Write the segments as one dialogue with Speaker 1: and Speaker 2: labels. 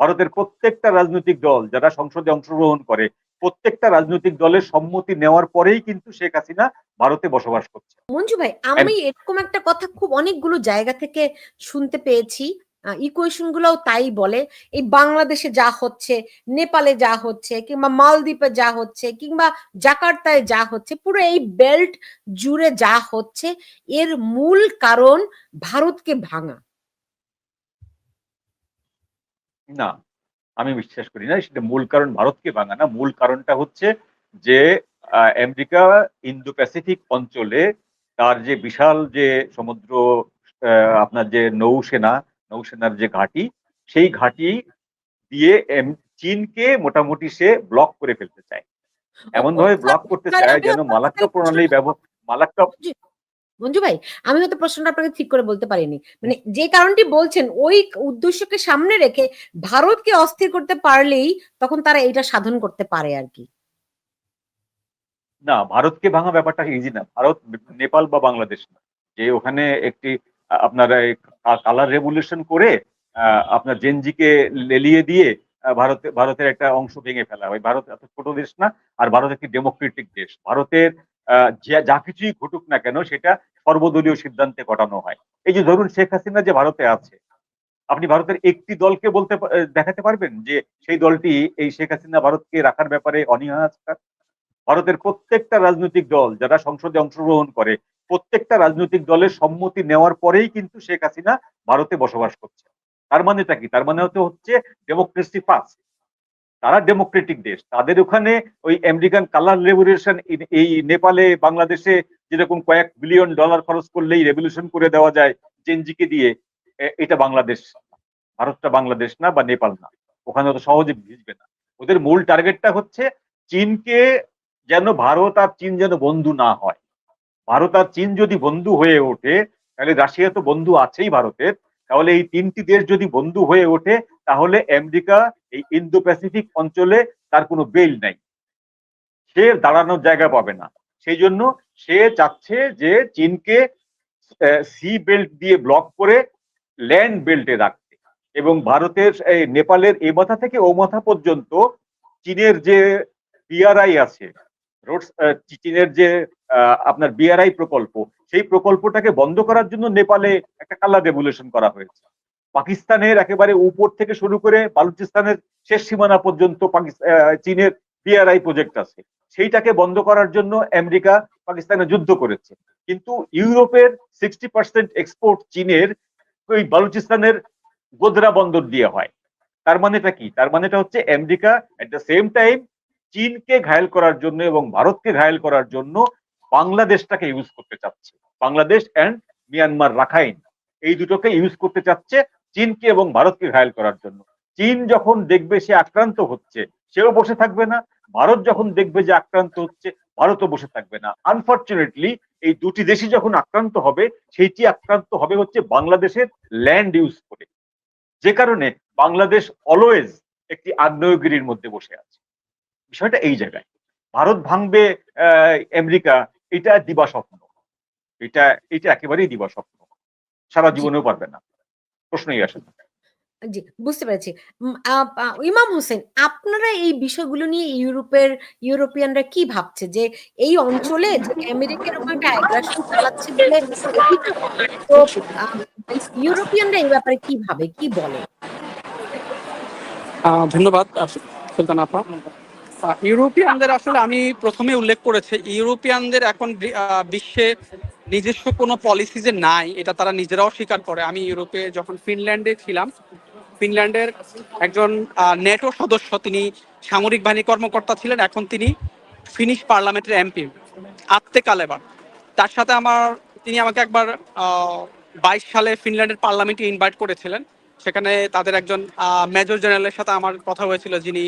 Speaker 1: ভারতের প্রত্যেকটা রাজনৈতিক দল যারা সংসদে অংশগ্রহণ করে প্রত্যেকটা রাজনৈতিক দলের সম্মতি নেওয়ার পরেই কিন্তু শেখ হাসিনা ভারতে বসবাস করছে।
Speaker 2: মঞ্জু ভাই আমি এরকম একটা কথা খুব অনেকগুলো জায়গা থেকে শুনতে পেয়েছি। ইকুয়েশন গুলোও তাই বলে। এই বাংলাদেশে যা হচ্ছে নেপালে যা হচ্ছে কিংবা মালদ্বীপে যা হচ্ছে কিংবা জাকার্তায় যা হচ্ছে পুরো এই বেল্ট জুড়ে যা হচ্ছে এর মূল কারণ ভারতকে ভাঙা।
Speaker 1: না আমি বিশ্বাস করি না। সেটা মূল কারণ ভারতকে ভাঙা না। মূল কারণটা হচ্ছে যে আমেরিকা ইন্দো প্যাসিফিক অঞ্চলে তার যে বিশাল যে সমুদ্র আপনার যে নৌসেনা নৌসেনার যে ঘাঁটি সেই ঘাঁটি দিয়ে চীনকে মোটামুটি সে ব্লক করে ফেলতে চায়। এমন ভাবে ব্লক করতে চায় যেন মালাক্কা প্রণালী ব্যবহার মালাক্কা
Speaker 2: মঞ্জু ভাই, আমি হয়তো প্রশ্নটা আপনাকে ঠিক করে বলতে পারিনি। মানে যে কারণটি বলছেন, ওই উদ্দেশ্যকে সামনে রেখে ভারতকে অস্থির করতে পারলেই তখন তারা এটা সাধন করতে পারে আর কি।
Speaker 1: না, ভারতকে ভাঙা ব্যাপারটা ইজি না। ভারত নেপাল বা বাংলাদেশ না। যে ওখানে একটি, আপনার কালার রেভলিউশন করে আপনার জেনজিকে লেলিয়ে দিয়ে ভারতে, ভারতের একটা অংশ ভেঙে ফেলা হয়। ভারত এত ছোট দেশ না, আর ভারত একটি ডেমোক্রেটিক দেশ। ভারতের যা- কিছুই ঘটুক না কেন, সেটা সর্বদলীয় সিদ্ধান্তে ঘটানো হয়। এই যে ধরুন শেখ হাসিনা যে ভারতে আছে, আপনি ভারতের একটি দলকে বলতে দেখাতে পারবেন যে সেই দলটি এই শেখ হাসিনা ভারতকে রাখার ব্যাপারে অনীহা ভারতের প্রত্যেকটা রাজনৈতিক দল যারা সংসদে অংশগ্রহণ করে, প্রত্যেকটা রাজনৈতিক দলের সম্মতি নেওয়ার পরেই কিন্তু শেখ হাসিনা ভারতে বসবাস করছে। তার মানেটা কি? তার মানে হচ্ছে ডেমোক্রেসি ফার্স্ট তারা ডেমোক্রেটিক দেশ। তাদের ওখানে ওই আমেরিকান কালার রেভলিউশন এই নেপালে, বাংলাদেশে যেরকম কয়েক বিলিয়ন ডলার খরচ করলেই রেভলিউশন করে দেওয়া যায় জেনজিকে দিয়ে এটা বাংলাদেশ ভারতটা বাংলাদেশ না বা নেপাল না। ওখানে অত সহজে ভিজবে না। ওদের মূল টার্গেটটা হচ্ছে চীনকে যেন ভারত আর চীন যেন বন্ধু না হয়। ভারত আর চীন যদি বন্ধু হয়ে ওঠে, তাহলে রাশিয়া তো বন্ধু আছেই ভারতের। তাহলে এই তিনটি দেশ যদি বন্ধু হয়ে ওঠে, তাহলে আমেরিকা এই ইন্দো প্যাসিফিক অঞ্চলে তার কোনো বেল নাই। সে দাঁড়ানোর জায়গা পাবে না। সেই জন্য সে চাচ্ছে যে চীনকে সি বেল্ট দিয়ে ব্লক করে ল্যান্ড বেল্টে রাখতে। এবং ভারতের নেপালের এ মাথা থেকে ও মাথা পর্যন্ত চীনের যে পিআরআই আছে রোড চীনের যে আপনার বিআরআই প্রকল্প, সেই প্রকল্পটাকে বন্ধ করার জন্য নেপালে একটা কালার রেভুলেশন করা হয়েছে। পাকিস্তানের একেবারে উপর থেকে শুরু করে বালুচিস্তানের শেষ সীমানা পর্যন্ত চীনের বিআরআই প্রজেক্ট আছে। সেইটাকে বন্ধ করার জন্য আমেরিকা পাকিস্তানে যুদ্ধ করেছে। কিন্তু ইউরোপের সিক্সটি পার্সেন্ট এক্সপোর্ট চীনের ওই বালুচিস্তানের গোদরা বন্দর দিয়ে হয়। তার মানেটা কি? তার মানেটা হচ্ছে America at the same time চীনকে ঘায়েল করার জন্য এবং ভারতকে ঘায়েল করার জন্য বাংলাদেশটাকে ইউজ করতে চাচ্ছে। বাংলাদেশ অ্যান্ড মিয়ানমার রাখাইন, এই দুটোকে ইউজ করতে চাচ্ছে চীনকে এবং ভারতকে ঘায়েল করার জন্য। চীন যখন দেখবে সে আক্রান্ত হচ্ছে, সেও বসে থাকবে না। ভারত যখন দেখবে যে আক্রান্ত হচ্ছে, ভারতও বসে থাকবে না। আনফর্চুনেটলি এই দুটি দেশই যখন আক্রান্ত হবে, সেইটি আক্রান্ত হবে হচ্ছে বাংলাদেশের ল্যান্ড ইউজ করে। যে কারণে বাংলাদেশ অলওয়েজ একটি আগ্নেয়গিরির মধ্যে বসে আছে। বিষয়টা এই জায়গায়। ভারত ভাঙবে আমেরিকা এটা দিবা স্বপ্ন। এটা এটা একেবারেই দিবা স্বপ্ন। সারা জীবনেও পারবে না। প্রশ্নই আসে না।
Speaker 2: জি বুঝতে পেরেছি। ইমাম হোসেন আপনারা এই বিষয়গুলো নিয়ে ইউরোপের ইউরোপিয়ানরা কি ভাবছে? যে এই অঞ্চলে যে আমেরিকা এরকম একটা অ্যাগ্রাসন চালাচ্ছে বলে তো ইউরোপিয়ানরা এই ব্যাপারে কি ভাবে কি বলে?
Speaker 3: আহ, ধন্যবাদ সুলতান আপা। ইউরোপিয়ানদের আসলে আমি প্রথমে উল্লেখ করেছি, ইউরোপিয়ানদের এখন বিশ্বে নিজস্ব কোনো পলিসি যে নাই, এটা তারা নিজেরাও স্বীকার করে। আমি ইউরোপে যখন ফিনল্যান্ডে ছিলাম, ফিনল্যান্ডের একজন নেটো সদস্য, তিনি সামরিক বাহিনী কর্মকর্তা ছিলেন, এখন তিনি ফিনিশ পার্লামেন্টের এমপি আত্তে কালেবার তার সাথে আমার, তিনি আমাকে একবার বাইশ সালে ফিনল্যান্ডের পার্লামেন্টে ইনভাইট করেছিলেন। সেখানে তাদের একজন মেজর জেনারেলের সাথে আমার কথা হয়েছিল, যিনি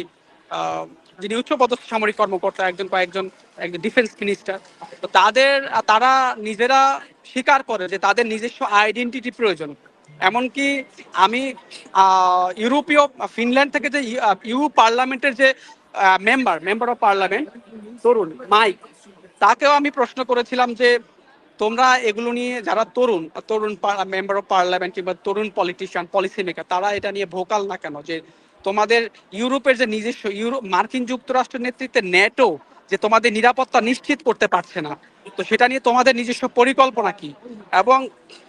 Speaker 3: যিনি উচ্চপদস্থ সামরিক কর্মকর্তা, একজন কয়েকজন, একজন ডিফেন্স মিনিস্টার তো তাদের, তারা নিজেরা স্বীকার করে যে তাদের নিজস্ব আইডেন্টিটি প্রয়োজন। এমনকি আমি ইউরোপীয়, ফিনল্যান্ড থেকে যে ইউ পার্লামেন্টের যে মেম্বার মেম্বার অফ পার্লামেন্ট তরুণ, মাইক, তাকেও আমি প্রশ্ন করেছিলাম যে তোমরা এগুলো নিয়ে যারা তরুণ তরুণ মেম্বার অফ পার্লামেন্ট কিংবা তরুণ পলিটিশিয়ান পলিসি মেকার তারা এটা নিয়ে ভোকাল না কেন? যে তোমাদের ইউরোপের যে নিজস্ব ইউরোপ মার্কিন যুক্তরাষ্ট্রের নেতৃত্বে ন্যাটো যে তোমাদের নিরাপত্তা নিশ্চিত করতে পারছে না, তো সেটা নিয়ে তোমাদের নিজস্ব পরিকল্পনা কি? এবং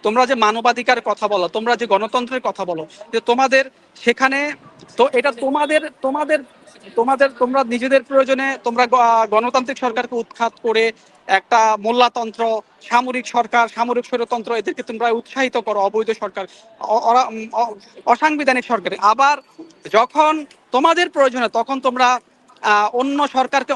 Speaker 3: তোমরা যে মানবাধিকার কথা বলো, তোমরা যে গণতন্ত্রের কথা বলো, যে তোমাদের সেখানে, তো এটা তোমাদের তোমাদের তোমাদের তোমরা নিজেদের প্রয়োজনে তোমরা গণতান্ত্রিক সরকারকে উৎখাত করে একটা মোল্লাতন্ত্র, সামরিক সরকার, সামরিক স্বৈরতন্ত্র এদেরকে তোমরা উৎসাহিত করো, অবৈধ সরকার অসাংবিধানিক সরকার। আবার যখন তোমাদের প্রয়োজনে তখন তোমরা অন্য সরকারকে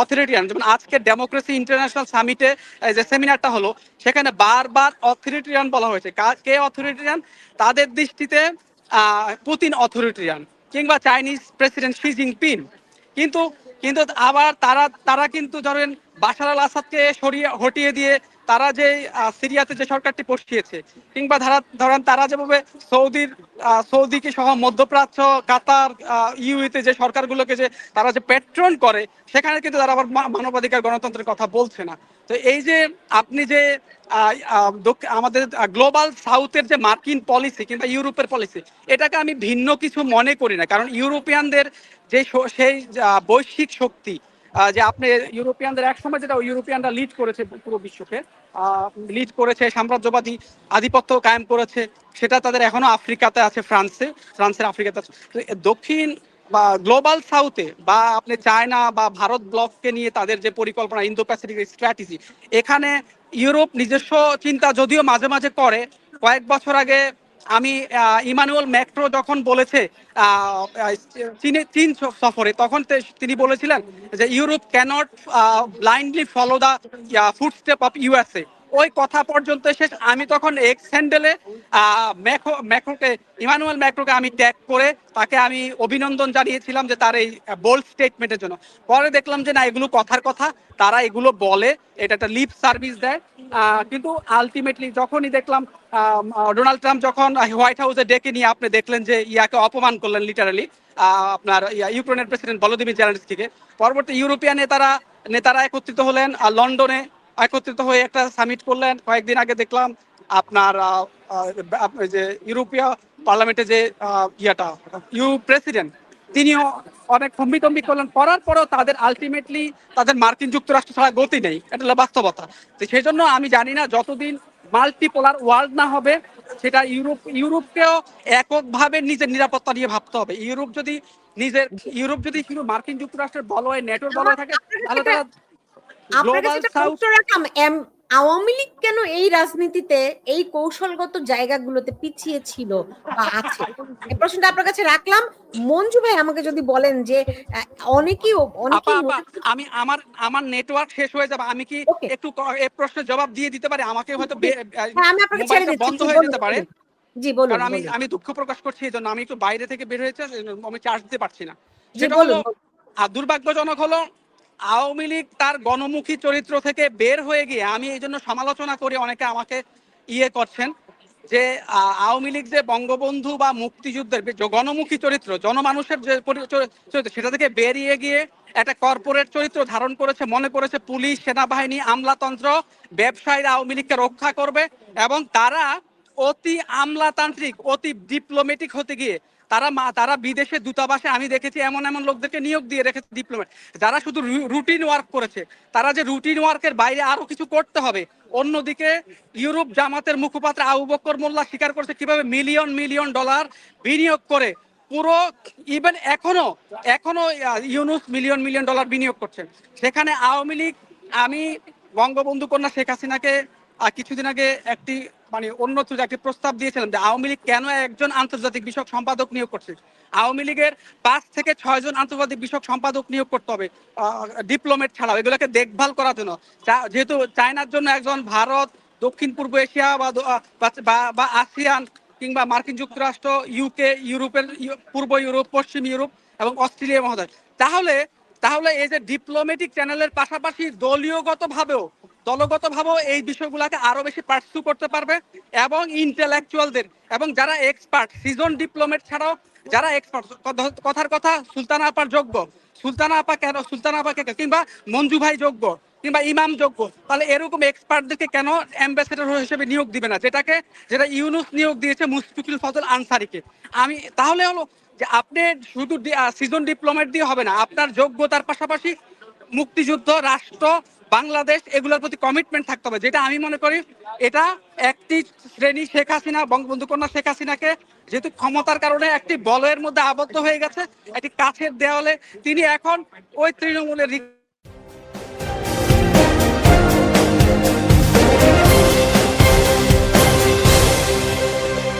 Speaker 3: অথরিটিয়ান যেমন আজকে ডেমোক্রেসি ইন্টারন্যাশনাল সামিটে যে সেমিনারটা হলো, সেখানে বারবার অথরিটিয়ান বলা হয়েছে। কা- অথরিটিয়ান তাদের দৃষ্টিতে পুতিন অথরিটিয়ান কিংবা চাইনিজ প্রেসিডেন্ট শি জিনপিং কিন্তু কিন্তু আবার তারা তারা কিন্তু ধরেন বাশার আল আসাদকে সরিয়ে, হটিয়ে দিয়ে তারা যে সিরিয়াতে যে সরকারটি বসিয়েছে, কিংবা ধারা, ধরেন তারা যেভাবে সৌদির সৌদিকে সহ মধ্যপ্রাচ্য, কাতার ইউইতে যে সরকারগুলোকে যে তারা যে পেট্রন করে, সেখানে কিন্তু তারা আবার মানবাধিকার গণতন্ত্রের কথা বলছে না। তো এই যে আপনি যে আমাদের গ্লোবাল সাউথের যে মার্কিন পলিসি কিংবা ইউরোপের পলিসি, এটাকে আমি ভিন্ন কিছু মনে করি না। কারণ ইউরোপিয়ানদের যে সেই বৈশ্বিক শক্তি যে আপনি ইউরোপিয়ানদের একসময় যেটা ইউরোপিয়ানরা লিড করেছে পুরো বিশ্বকে লিড করেছে, সাম্রাজ্যবাদী আধিপত্য কায়েম করেছে, সেটা তাদের এখনও আফ্রিকাতে আছে, ফ্রান্সে, ফ্রান্সের আফ্রিকাতে আছে। দক্ষিণ বা গ্লোবাল সাউথে বা আপনি চায়না বা ভারত ব্লককে নিয়ে তাদের যে পরিকল্পনা ইন্দো প্যাসিফিক স্ট্র্যাটেজি, এখানে ইউরোপ নিজস্ব চিন্তা যদিও মাঝে মাঝে করে, কয়েক বছর আগে আমি ইমানুয়েল ম্যাক্রো যখন বলেছে চীনে, চীন সফরে, তখন তিনি বলেছিলেন যে, Europe can't blindly follow the footstep of USA ওই কথা পর্যন্ত শেষ। আমি তখন এক্স হ্যান্ডেলে ম্যাক্রো ম্যাক্রোকে ইমানুয়েল ম্যাক্রোকে আমি ট্যাগ করে তাকে আমি অভিনন্দন জানিয়েছিলাম যে তার এই বোল্ড স্টেটমেন্টের জন্য। পরে দেখলাম যে না, এগুলো কথার কথা, তারা এগুলো বলে, এটা একটা লিপ সার্ভিস দেয়। কিন্তু আলটিমেটলি যখনই দেখলাম ডোনাল্ড ট্রাম্প যখন হোয়াইট হাউসে ডেকে নিয়ে আপনি দেখলেন যে ইয়াকে অপমান করলেন লিটারালি আপনার ইউক্রেনের প্রেসিডেন্ট ভলোদিমির জেলেনস্কিকে পরবর্তী ইউরোপিয়ান নেতারা নেতারা একত্রিত হলেন লন্ডনে একত্রিত হয়ে একটা সামিট করলেন। কয়েকদিন আগে দেখলাম আপনার যে ইউরোপীয় পার্লামেন্টে যে ইয়াটা, ইউ প্রেসিডেন্ট, তিনিও অনেক হম্বিতম্বি করলেন। করার পরেও তাদের আলটিমেটলি তাদের মার্কিন যুক্তরাষ্ট্র ছাড়া গতি নেই। এটা হলো বাস্তবতা। তো সেই জন্য আমি জানি না যতদিন মাল্টিপোলার ওয়ার্ল্ড না হবে, সেটা ইউরোপ, ইউরোপকেও এককভাবে নিজের নিরাপত্তা নিয়ে ভাবতে হবে। ইউরোপ যদি নিজের, ইউরোপ যদি শুধু মার্কিন যুক্তরাষ্ট্রের বল হয় নেটোর বল থাকে, তাহলে তারা
Speaker 2: আপনার কাছে
Speaker 3: গ্লোবাল
Speaker 2: একটা
Speaker 3: সাউথ
Speaker 2: প্রশ্ন রাখলাম আওয়ামী লীগ কেন এই রাজনীতিতে এই কৌশলগত জায়গাগুলোতে পিছিয়ে ছিল বা আছে? এই প্রশ্নটা আপনার কাছে রাখলাম। মঞ্জু ভাই আমাকে যদি বলেন যে অনেকেই অনেকেই
Speaker 3: আমি আমার আমার নেটওয়ার্ক শেষ হয়ে যাবে। আমি কি একটু এই প্রশ্নের জবাব দিয়ে দিতে পারি? আমাকে হয়তো
Speaker 2: হ্যাঁ আমি আপনাকে ছেড়ে দিচ্ছি।
Speaker 3: বন্ধ
Speaker 2: জি,
Speaker 3: হয়ে
Speaker 2: বলুন,
Speaker 3: যেতে পারে।
Speaker 2: জি বলুন
Speaker 3: আমি আমি দুঃখ প্রকাশ করছি এই জন্য আমি একটু বাইরে থেকে বের হয়েছে আমি চার্জ দিতে পারছি না।
Speaker 2: জি
Speaker 3: সেটা
Speaker 2: বলুন
Speaker 3: হলো আর দুর্ভাগ্যজনক হলো আওয়ামী লীগ তার গণমুখী চরিত্র থেকে বের হয়ে গিয়ে, আমি এই জন্য সমালোচনা করি, অনেকে আমাকে ইয়ে করছেন যে আওয়ামী লীগ যে বঙ্গবন্ধু বা মুক্তিযুদ্ধের গণমুখী চরিত্র, জনমানুষের যে চরিত্র, সেটা থেকে বেরিয়ে গিয়ে একটা কর্পোরেট চরিত্র ধারণ করেছে, মনে করেছে পুলিশ, সেনাবাহিনী, আমলাতন্ত্র, ব্যবসায়ীরা আওয়ামী লীগকে রক্ষা করবে এবং তারা অতি আমলাতান্ত্রিক, অতি ডিপ্লোমেটিক হতে গিয়ে তারা মা- তারা বিদেশে দূতাবাসে, আমি দেখেছি এমন এমন লোকদেরকে নিয়োগ দিয়ে রেখেছে ডিপ্লোমেট যারা শুধু রুটিন ওয়ার্ক করেছে, তারা যে রুটিন ওয়ার্কের বাইরে আরও কিছু করতে হবে, অন্যদিকে ইউরোপ জামাতের মুখপাত্র আবু বকর মোল্লা স্বীকার করেছে কীভাবে মিলিয়ন মিলিয়ন ডলার বিনিয়োগ করে, পুরো ইভেন এখনও এখনও ইউনুস মিলিয়ন মিলিয়ন ডলার বিনিয়োগ করছেন। সেখানে আওয়ামী লীগ, আমি বঙ্গবন্ধু কন্যা শেখ হাসিনাকে কিছুদিন আগে একটি মানে অন্য থ্রুতে একটি প্রস্তাব দিয়েছিলাম যে আওয়ামী লীগ কেন একজন আন্তর্জাতিক বিষয়ক সম্পাদক নিয়োগ করছে? আওয়ামী লীগের পাঁচ থেকে ছয়জন আন্তর্জাতিক বিষয়ক সম্পাদক নিয়োগ করতে হবে ডিপ্লোমেট ছাড়াও। এগুলোকে দেখভাল করার জন্য। যেহেতু চায়নার জন্য একজন ভারত, দক্ষিণ পূর্ব এশিয়া বা বা- আসিয়ান কিংবা মার্কিন যুক্তরাষ্ট্র ইউকে ইউরোপের পূর্ব ইউরোপ, পশ্চিম ইউরোপ এবং অস্ট্রেলিয়া মহোদয় তাহলে তাহলে এই যে ডিপ্লোমেটিক চ্যানেলের পাশাপাশি দলীয়গত ভাবেও দলগত ভাবেও এই বিষয়গুলোকে আরও বেশি পার্সু করতে পারবে এবং ইন্টেলেকচুয়ালদের এবং যারা এক্সপার্ট সিজন ডিপ্লোমেট ছাড়াও যারা এক্সপার্ট কথার কথা সুলতানা আপার যোগ্য। সুলতানা আপা কেন, সুলতানা আপা কে- কিংবা মঞ্জু ভাই যোগ্য, কিংবা ইমাম যোগ্য, তাহলে এরকম এক্সপার্টদেরকে কেন অ্যাম্বাসেডর হিসেবে নিয়োগ দিবে না? যেটাকে, যেটা ইউনুস নিয়োগ দিয়েছে মুশফিকুল ফজল আনসারিকে। আমি, তাহলে হলো যে আপনি শুধু সিজন ডিপ্লোমেট দিয়ে হবে না, আপনার যোগ্যতার পাশাপাশি মুক্তিযুদ্ধ, রাষ্ট্র বাংলাদেশ, এগুলোর প্রতি কমিটমেন্ট থাকতে হবে। যেটা আমি মনে করি, এটা একটি শ্রেণি শেখ হাসিনা বঙ্গবন্ধু কন্যা শেখ হাসিনাকে যেহেতু ক্ষমতার কারণে একটি বলয়ের মধ্যে আবদ্ধ হয়ে গেছে, একটি কাছের দেওয়ালে তিনি এখন ওই তৃণমূলের